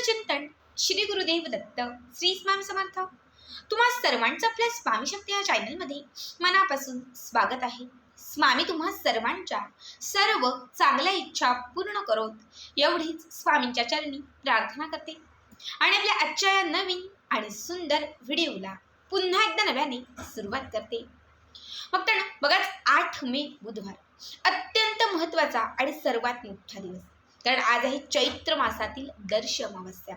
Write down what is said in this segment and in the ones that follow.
चिंतन श्री गुरुदेव दत्त श्री स्वामी समर्थ. तुम्हा सर्वांचं आपल्या स्वामी शक्ती या चॅनलमध्ये मनापासून स्वागत आहे. स्वामी तुम्हा सर्वांच्या सर्व चांगल्या इच्छा पूर्ण करोत एवढीच स्वामींच्या चरणी प्रार्थना करते. आणि आपल्या आजच्या या नवीन आणि सुंदर व्हिडिओला पुन्हा एकदा नव्याने सुरुवात करते. मग तर बघाच आठ मे बुधवार अत्यंत महत्त्वाचा आणि सर्वात मोठा दिवस. कारण आज आहे चैत्र मासातील दर्श अमावस्या.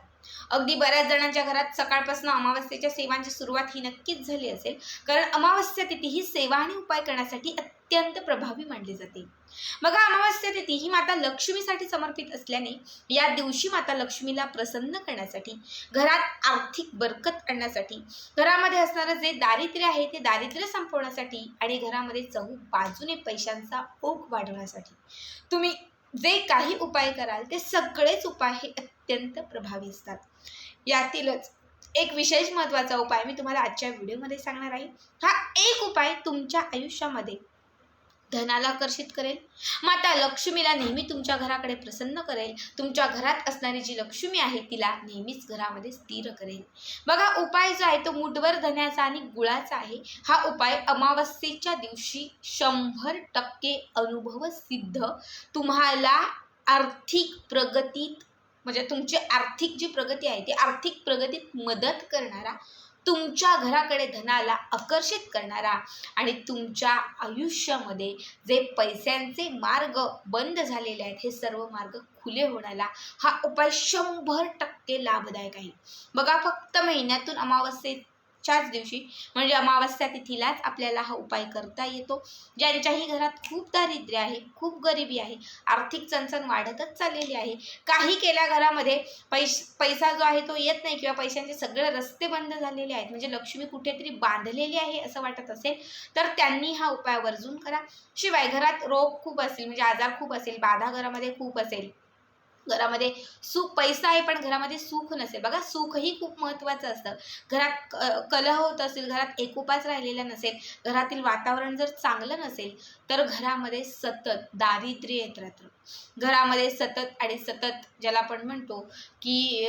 अगदी बऱ्याच जणांच्या घरात सकाळपासून अमावस्येच्या सेवांची सुरुवात ही नक्कीच झाली असेल. कारण अमावस्या तिथी ही सेवा आणि उपाय करण्यासाठी अत्यंत प्रभावी मानली जाते. बघा अमावस्या तिथी ही माता लक्ष्मीसाठी समर्पित असल्याने या दिवशी माता लक्ष्मीला प्रसन्न करण्यासाठी घरात आर्थिक बरकत आणण्यासाठी घरामध्ये असणारं जे दारिद्र्य आहे ते दारिद्र्य संपवण्यासाठी आणि घरामध्ये चहू बाजूने पैशांचा ओघ वाढवण्यासाठी. तुम्ही जे काही उपाय कराल ते सगळेच उपाय हे अत्यंत प्रभावी असतात. यातीलच एक विशेष महत्त्वाचा उपाय मी तुम्हाला आजच्या व्हिडिओमध्ये सांगणार आहे. हा एक उपाय तुमच्या आयुष्यामध्ये धनाला आकर्षित करेल. माता लक्ष्मीला नेहमी तुमच्या घराकडे प्रसन्न करेल. तुमच्या घरात असणारी जी लक्ष्मी आहे तिला नेहमीच घरामध्ये स्थिर करेल. बघा उपाय जो आहे तो मुठभर धन्याचा आणि गुळाचा आहे. हा उपाय अमावस्येच्या दिवशी शंभर टक्के अनुभव सिद्ध. तुम्हाला आर्थिक प्रगतीत म्हणजे तुमची आर्थिक जी प्रगती आहे ती आर्थिक प्रगतीत मदत करणारा तुमच्या घराकडे धनाला आकर्षित करणारा आणि तुमच्या आयुष्यामध्ये जे पैशांचे मार्ग बंद झालेले आहेत हे सर्व मार्ग खुले होण्याला हा उपाय शंभर टक्के लाभदायक आहे. बघा फक्त महिन्यातून अमावस्येत च्याच दिवशी म्हणजे अमावस्या तिथीलाच आपल्याला हा उपाय करता येतो. ज्यांच्याही घरात खूप दारिद्र्य आहे खूप गरिबी आहे आर्थिक चणचण वाढतच चाललेली आहे काही केल्या घरामध्ये पैस पैसा जो आहे तो येत नाही किंवा पैशांचे सगळे रस्ते बंद झालेले आहेत म्हणजे लक्ष्मी कुठेतरी बांधलेली आहे असं वाटत असेल तर त्यांनी हा उपाय वर्जून करा. शिवाय घरात रोग खूप असेल म्हणजे आजार खूप असेल बाधा घरामध्ये खूप असेल घरामध्ये सुख पैसा आहे पण घरामध्ये सुख नसेल. बघा सुखही खूप महत्त्वाचं असतं. घरात क कलह होत असेल घरात एकोपाच राहिलेला नसेल घरातील वातावरण जर चांगलं नसेल तर घरामध्ये सतत दारिद्र्य येत राहतं. घरामध्ये सतत आणि सतत ज्याला आपण म्हणतो की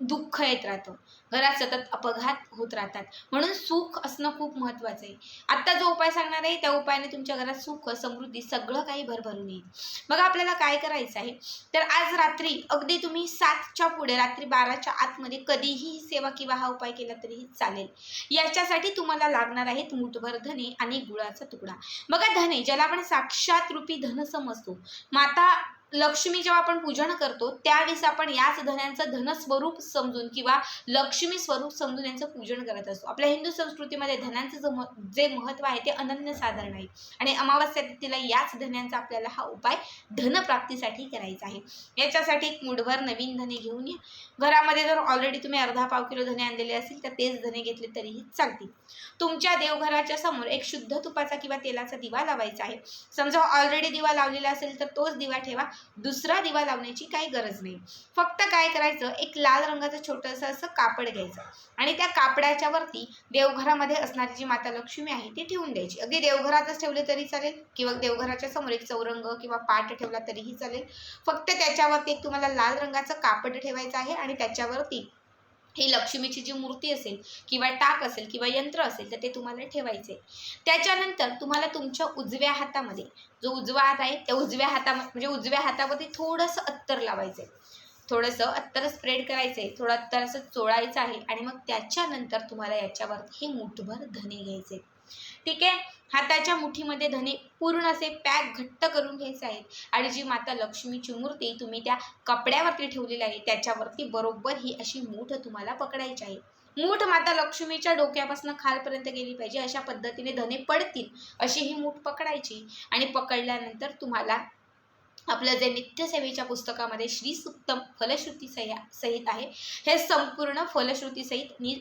दुःख येत राहतं. घरात सतत अपघात होत राहतात. म्हणून सुख असणं खूप महत्त्वाचं आहे. आत्ता जो उपाय सांगणार आहे त्या उपायाने तुमच्या घरात सुख समृद्धी सगळं काही भरभरून येईल. बघा आपल्याला काय करायचं आहे? तर आज रात्री अगदी तुम्ही सातच्या पुढे रात्री बाराच्या आतमध्ये कधीही ही सेवा किंवा हा उपाय केला तरीही चालेल. याच्यासाठी तुम्हाला लागणार आहेत मुठभर धने आणि गुळाचा तुकडा. बघा धने ज्याला आपण साक्षात रूपी धन समजतो. माता लक्ष्मी जेव्हा आपण पूजन करतो त्यावेळेस आपण याच धन्यांचं धनस्वरूप समजून किंवा लक्ष्मी स्वरूप समजून यांचं पूजन करत असतो. आपल्या हिंदू संस्कृतीमध्ये धनांचं जो जे महत्त्व आहे ते अनन्यसाधारण आहे. आणि अमावस्या तिथीला याच धन्यांचा आपल्याला हा उपाय धनप्राप्तीसाठी करायचा आहे. याच्यासाठी एक मुठभर नवीन धने घेऊन या. घरामध्ये जर ऑलरेडी तुम्ही अर्धा पाव किलो धने आणलेले असतील तर तेच धने घेतले तरीही चालतील. तुमच्या देवघराच्या समोर एक शुद्ध तुपाचा किंवा तेलाचा दिवा लावायचा आहे. समजा ऑलरेडी दिवा लावलेला असेल तर तोच दिवा ठेवा. दुसरा दिवा लावण्याची काही गरज नाही. फक्त काय करायचं? एक लाल रंगाचं छोटंसं असं कापड घ्यायचं. आणि त्या कापडाच्या वरती देवघरामध्ये असणारी जी माता लक्ष्मी आहे ती ठेवून द्यायची. अगदी देवघरातच ठेवले तरी चालेल किंवा देवघराच्या समोर एक चौरंग किंवा पाट ठेवला तरीही चालेल. फक्त त्याच्यावरती एक तुम्हाला लाल रंगाचं कापड ठेवायचं आहे आणि त्याच्यावरती ही लक्ष्मीची जी मूर्ती असेल किंवा टाक असेल किंवा यंत्र असेल तर ते तुम्हाला ठेवायचे. त्याच्यानंतर तुम्हाला तुमच्या उजव्या हातामध्ये जो उजवा हात आहे त्या उजव्या हातामध्ये म्हणजे उजव्या हातामध्ये थोडंसं अत्तर लावायचं आहे थोडंसं अत्तर स्प्रेड करायचं आहे थोडं अत्तर असं चोळायचं आहे आणि मग त्याच्यानंतर तुम्हाला याच्यावर हे मुठभर धने घ्यायचे. ठीक आहे? हाताच्या मुठीमध्ये धने पूर्ण असे पॅक घट्ट करून घ्यायचे आहेत. आणि जी माता लक्ष्मीची मूर्ती तुम्ही त्या कपड्यावरती ठेवलेली आहे त्याच्यावरती बरोबर ही अशी मूठ तुम्हाला पकडायची आहे. मूठ माता लक्ष्मीच्या डोक्यापासून खालपर्यंत गेली पाहिजे अशा पद्धतीने धने पडतील अशी ही मूठ पकडायची. आणि पकडल्यानंतर तुम्हाला आपलं जे नित्यसेवेच्या पुस्तकामध्ये श्रीसुक्तम फलश्रुती सह्या सहित आहे हे संपूर्ण फलश्रुतीसहित नि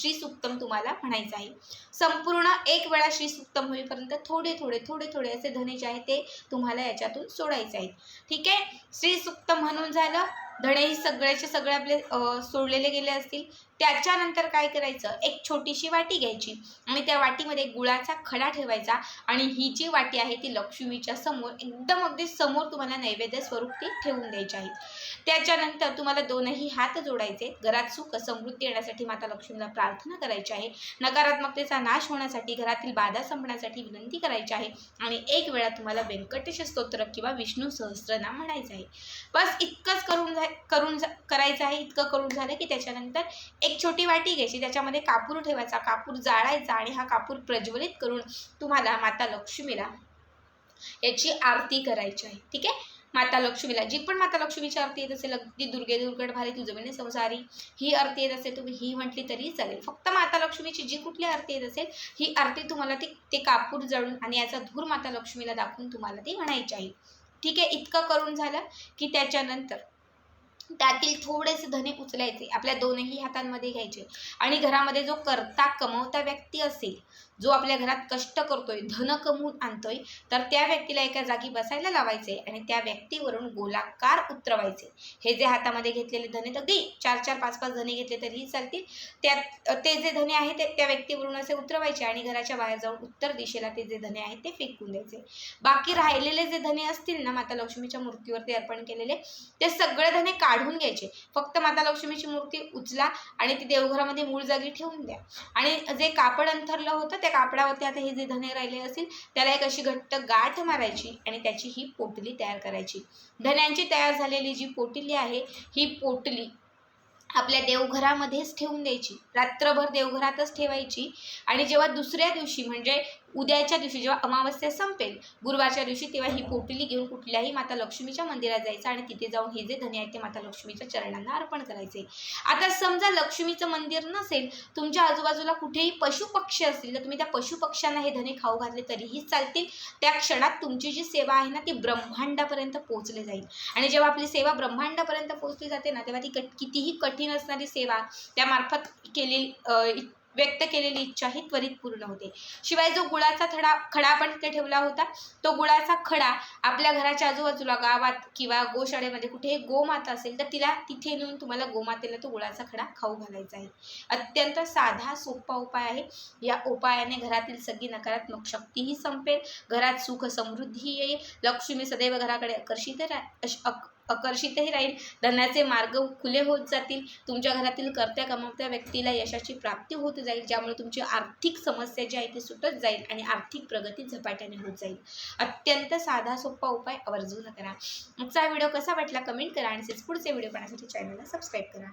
श्रीसुक्तम तुम्हाला म्हणायचं आहे. संपूर्ण एक वेळा श्रीसुक्तम होईपर्यंत थोडे थोडे थोडे थोडे असे धने जे आहे ते तुम्हाला याच्यातून सोडायचे आहेत. ठीक आहे? श्रीसुक्तम म्हणून झालं. धणेही सगळ्याचे सगळे आपले सोडलेले गेले असतील त्याच्यानंतर काय करायचं? एक छोटीशी वाटी घ्यायची आणि त्या वाटीमध्ये गुळाचा खडा ठेवायचा आणि ही जी वाटी आहे ती लक्ष्मीच्या समोर एकदम अगदी समोर तुम्हाला नैवेद्य स्वरूप ती ठेवून द्यायची आहे. त्याच्यानंतर तुम्हाला दोनही हात जोडायचे घरात सुख समृद्धी येण्यासाठी माता लक्ष्मीला प्रार्थना करायची आहे. नकारात्मकतेचा नाश होण्यासाठी घरातील बाधा संपण्यासाठी विनंती करायची आहे. आणि एक वेळा तुम्हाला व्यंकटेश स्तोत्र किंवा विष्णू सहस्रनाम म्हणायचं आहे. बस इतकंच करून जा करून जा करायचं आहे इतकं करून झालं की त्याच्यानंतर एक छोटी वाटी घ्यायची त्याच्यामध्ये कापूर ठेवायचा. कापूर जाळायचा आणि हा कापूर प्रज्वलित करून तुम्हाला माता लक्ष्मीला याची आरती करायची आहे. ठीक आहे? माता लक्ष्मीला. जी पण माता लक्ष्मीची आरती येत असेल अगदी दुर्गे दुर्गड भारी तुझविणे संसारी ही आरती येत असेल तुम्ही ही म्हटली तरी चालेल. फक्त माता लक्ष्मीची जी कुठली आरती येत असेल ही आरती तुम्हाला ती ते कापूर जळून आणि याचा धूर माता लक्ष्मीला दाखवून तुम्हाला ती म्हणायची आहे. ठीक आहे? इतकं करून झालं की त्याच्यानंतर त्यातील थोडेसे धने उचलायचे. आपल्या दोनही हातांमध्ये घ्यायचे. आणि घरामध्ये जो करता कमवता व्यक्ती असेल जो आपल्या घरात कष्ट करतोय धन कमवून आणतोय तर त्या व्यक्तीला एका जागी बसायला लावायचे आणि त्या व्यक्तीवरून गोलाकार उतरवायचे हे जे हातामध्ये घेतलेले धने अगदी चार चार पाच पाच धने घेतले तरीही चालतील. त्यात ते जे धने आहेत ते त्या व्यक्तीवरून असे उतरवायचे आणि घराच्या बाहेर जाऊन उत्तर दिशेला ते जे धने आहेत ते फेकून द्यायचे. बाकी राहिलेले जे धने असतील ना माता लक्ष्मीच्या मूर्तीवरती अर्पण केलेले ते सगळे धने काढून घ्यायचे. फक्त माता लक्ष्मीची मूर्ती उचला आणि ती देवघरामध्ये मूळ जागी ठेवून द्या. आणि जे कापड अंथरलं होतं त्या कापडावरती आता हे जे धने राहिले असतील त्याला एक अशी घट्ट गाठ मारायची आणि त्याची ही पोटली तयार करायची. धन्यांची तयार झालेली जी पोटली आहे ही पोटली आपल्या देवघरामध्येच ठेवून द्यायची. रात्रभर देवघरातच ठेवायची. आणि जेव्हा दुसऱ्या दिवशी म्हणजे उद्याच्या दिवशी जेव्हा अमावस्या संपेल गुरुवारच्या दिवशी तेव्हा ही पोटली घेऊन कुठल्याही माता लक्ष्मीच्या मंदिरात जायचं आणि तिथे जाऊन हे जे धने आहेत ते माता लक्ष्मीच्या चरणांना अर्पण करायचे. आता समजा लक्ष्मीचं मंदिर नसेल तुमच्या आजूबाजूला कुठेही पशुपक्षी असतील तर तुम्ही त्या पशुपक्ष्यांना हे धने खाऊ घातले तरीही चालतील. त्या क्षणात तुमची जी सेवा आहे ना ती ब्रह्मांडापर्यंत पोहोचली जाईल. आणि जेव्हा आपली सेवा ब्रह्मांडापर्यंत पोहोचली जाते ना तेव्हा ती कट कितीही कठीण असणारी सेवा त्यामार्फत केलेली इ- व्यक्त केलेली इच्छा ही त्वरित पूर्ण होते. शिवाय जो गुळाचा थडा खडा आपण तिथे ठेवला होता तो गुळाचा खडा आपल्या घराच्या आजूबाजूला गावात किंवा गोशाळेमध्ये कुठेही गोमाता असेल तर तिला तिथे नेऊन तुम्हाला गोमातेला तो गुळाचा खडा खाऊ घालायचा आहे. अत्यंत साधा सोपा उपाय आहे. या उपायाने घरातील सगळी नकारात्मक शक्तीही संपेल घरात सुख समृद्धी येईल. लक्ष्मी सदैव घराकडे आकर्षित रा अश- अक- आकर्षितही राहील. धनाचे मार्ग खुले होत जातील. तुमच्या घरातील कर्त्या कमावत्या व्यक्तीला यशाची प्राप्ती होत जाईल ज्यामुळे तुमची आर्थिक समस्या जी आहे ती सुटत जाईल आणि आर्थिक प्रगती झपाट्याने होत जाईल. अत्यंत साधा सोपा उपाय आवर्जून करा. आजचा व्हिडिओ कसा वाटला कमेंट करा आणि पुढचे व्हिडिओ पाहण्यासाठी चॅनलला सबस्क्राईब करा.